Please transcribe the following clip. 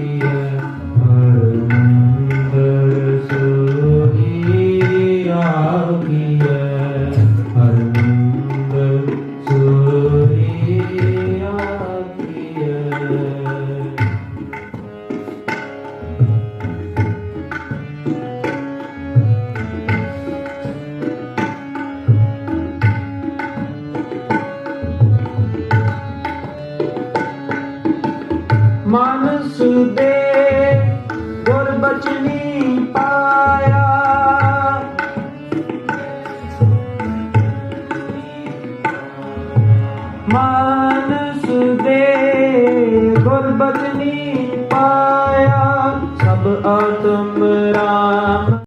me. ਕਸੀਦੇ ਗੁਰਬਚਨੀ ਪਾਇਆ। ਮਾਨਸ ਦੇ ਗੁਰਬਚਨੀ ਪਾਇਆ। ਸਭ ਆਤਮ ਰਾਮ